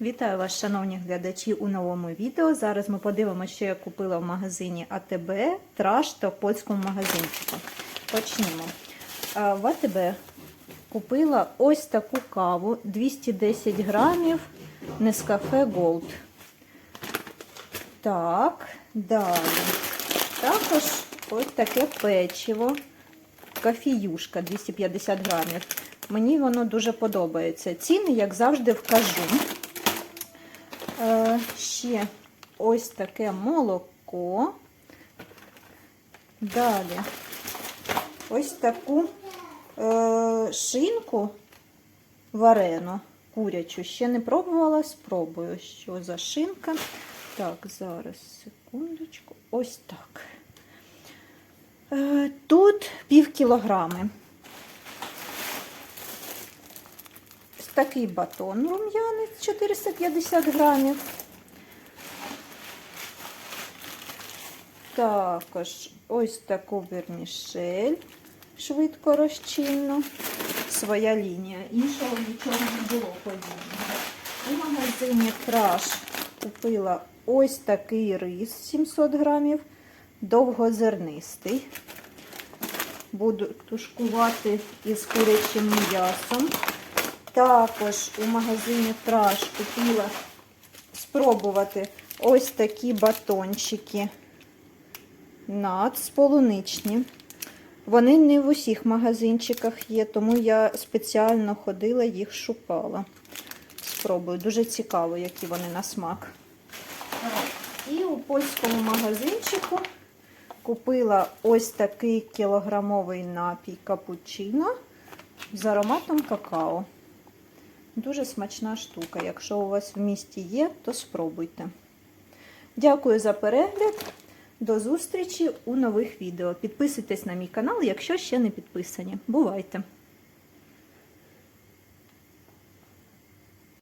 Вітаю вас, шановні глядачі, у новому відео. Зараз ми подивимося, що я купила в магазині АТБ, траш та в польському магазинчику. Почнімо. В АТБ купила ось таку каву 210 грамів Nescafe Gold. Так, далі. Також ось таке печиво. Кафіюшка 250 грамів. Мені воно дуже подобається. Ціни, як завжди, вкажу. Е, ще ось таке молоко. Далі ось таку е, шинку варену, курячу. Ще не пробувала, спробую, що за шинка. Так, зараз, секундочку. Ось так. Е, тут пів кілограми. Такий батон рум'янець 450 грамів. Також ось таку вермішель швидко розчинну. Своя лінія. Іншого нічого не було подібного. У магазині Траш купила ось такий рис 700 грамів, довгозернистий. Буду тушкувати із курячим м'ясом. Також у магазині Траш купила спробувати ось такі батончики нац полуничні. Вони не в усіх магазинчиках є, тому я спеціально ходила, їх шукала. Спробую. Дуже цікаво, які вони на смак. І у польському магазинчику купила ось такий кілограмовий напій капучино з ароматом какао. Дуже смачна штука. Якщо у вас в місті є, то спробуйте. Дякую за перегляд. До зустрічі у нових відео. Підписуйтесь на мій канал, якщо ще не підписані. Бувайте!